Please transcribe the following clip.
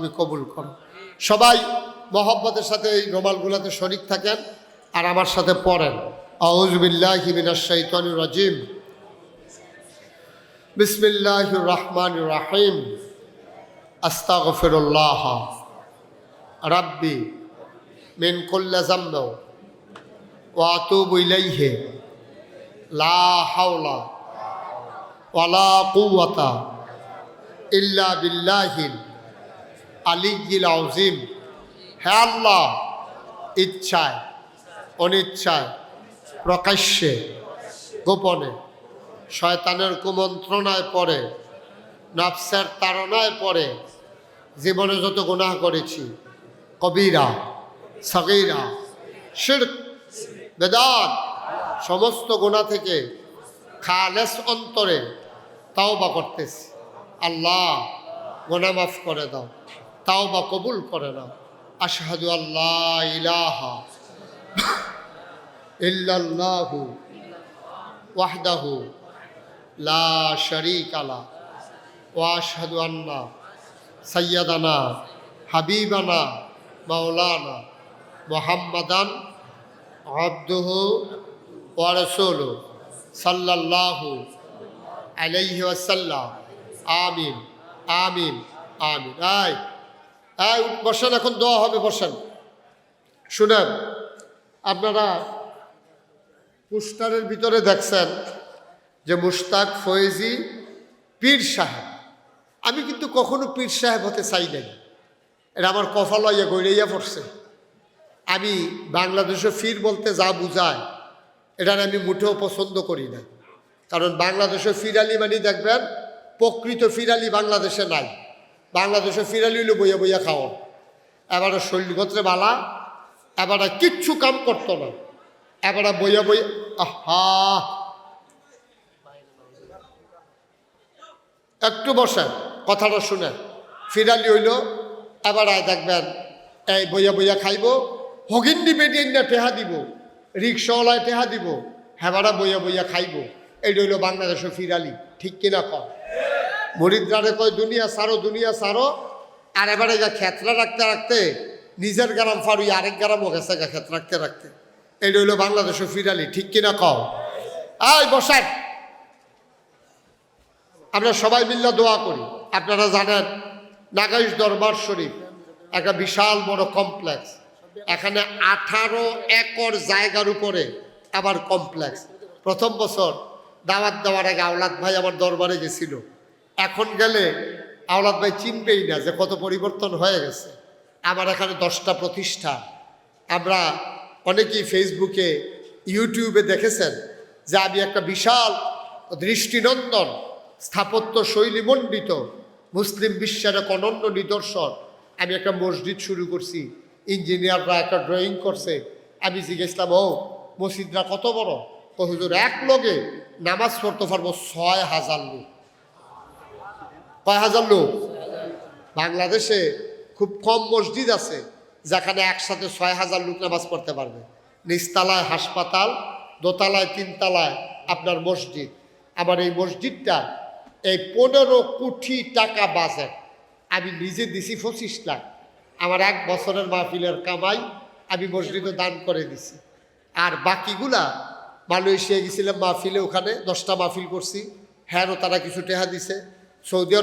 তুমি কবুল করো। সবাই মহব্বতের সাথে এই রোমালগুলোতে শরিক থাকেন আর আমার সাথে পড়েন। আউজবিল্লাহ হিমিনাশাইতানুর রাজিম। বিসমিল্লাহ রহমান রাহিম। আস্তাগফিরুল্লাহ। রাব্বি মিন কুল্লা জাম্ব ওয়া আতুবু ইলাইহি। লা হাওলা ওয়ালা কুওয়াতা ইল্লা বিল্লাহিল আলিগিল আজিম হে আল্লাহ, ইচ্ছায়, অনিচ্ছায়, প্রকাশ্যে, গোপনে শয়তানের কুমন্ত্রণায় পড়ে, নফসের তাড়নায় পড়ে, জীবনে যত গুনাহ করেছি, কবিরা, সগিরা, শিরক, বেদাত, সমস্ত গুণা থেকে খালেস অন্তরে তাও বা করতেছি। আল্লাহ গোনা মাফ করে দাও। তাও বা কবুল করে না আশহাদু আল্লাহ ইলাহা ইল্লাল্লাহু ওয়াহদাহু লা শরীক আলা আশহাদু আন্না সাইয়্যিদানা, হাবিবানা, মাওলানা মুহাম্মাদান আবদুহু ওয়া রাসূলুহু সাল্লাল্লাহু আলাইহি ওয়াসাল্লাম। আমিন আমিন আমিন। আয়। আয় বসেন, এখন দোয়া হবে, বসেন। শুনেন, আপনারা পোস্টারের ভিতরে দেখছেন যে মুশতাক ফয়েজি পীর সাহেব। আমি কিন্তু কখনো পীর সাহেব হতে চাই নাই। এটা আমার কফা লইয়া গৈরাইয়া পড়ছে। আমি বাংলাদেশে ফির বলতে যা বুঝায়, এটা আমি মুঠেও পছন্দ করি না। কারণ বাংলাদেশে ফিরালি মানে দেখবেন, প্রকৃত ফিরালি বাংলাদেশে নাই। বাংলাদেশে ফিরালি হইল বইয়া বইয়া খাওয়া। এবারে শৈলগত্রে বালা, এবারে কিচ্ছু কাম করতো না। এবারে বইয়া বইয়া, আহা! একটু বসেন, কথাটা শুনেন ফিরালি হইল এবার দেখবেন, এই বইয়া বইয়া খাইব হগিন্দি বেডিয়ে না টেহা দিব, রিক্সাওয়ালায় টেহা দিব, হেবারা বইয়া বইয়া খাইব। এইটা হইল বাংলাদেশের ফিরালি, ঠিক কিনা কম মরিদ্রারে কয়, দুনিয়া সারো দুনিয়া সারো আর এবারে যা খেতরা রাখতে রাখতে নিজের গ্রাম ফারুই আরেক গ্রামও গেছে গা ক্ষেত রাখতে রাখতে। এইটা হইল বাংলাদেশের ফিরালি, ঠিক কিনা কম আয়, বসান। আমরা সবাই মিল্লা দোয়া করি। আপনারা জানেন, নাগাইশ দরবার শরীফ একটা বিশাল বড় কমপ্লেক্স। এখানে আঠারো একর জায়গার উপরে আবার কমপ্লেক্স। প্রথম বছর দাওয়াত দেওয়ার আগে আওলাদ ভাই আমার দরবারে গেছিল। এখন গেলে আওলাদ ভাই চিনবেই না যে কত পরিবর্তন হয়ে গেছে। আমার এখানে দশটা প্রতিষ্ঠান আমরা অনেকেই ফেসবুকে, ইউটিউবে দেখেছেন যে আমি একটা বিশাল দৃষ্টিনন্দন স্থাপত্য শৈলীমণ্ডিত মুসলিম বিশ্বের এক অনন্য নিদর্শন। আমি একটা মসজিদ শুরু করছি, ইঞ্জিনিয়াররা একটা ড্রয়িং করছে। আমি জিজ্ঞেসলাম, ও মসজিদরা কত বড়? হুজুর, এক লগে নামাজ পড়তে পারব ছয় হাজার লোক। কয় হাজার লোক? বাংলাদেশে খুব কম মসজিদ আছে যেখানে একসাথে ছয় হাজার লোক নামাজ পড়তে পারবে। নিচতলায় হাসপাতাল, দোতলায় তিনতলায় আপনার মসজিদ। আমার এই মসজিদটা এই পনেরো কোটি টাকা বাজেট। আমি নিজে দিছি পঁচিশ লাখ। আমার এক বছরের মাহফিলের কামাই আমি মসজিদে দান করে দিছি। আর বাকিগুলা মালয়েশিয়া গেছিলাম মাহফিলে, ওখানে দশটা মাহফিল করছি। হ্যাঁও তারা কিছু টেহা দিছে। সৌদি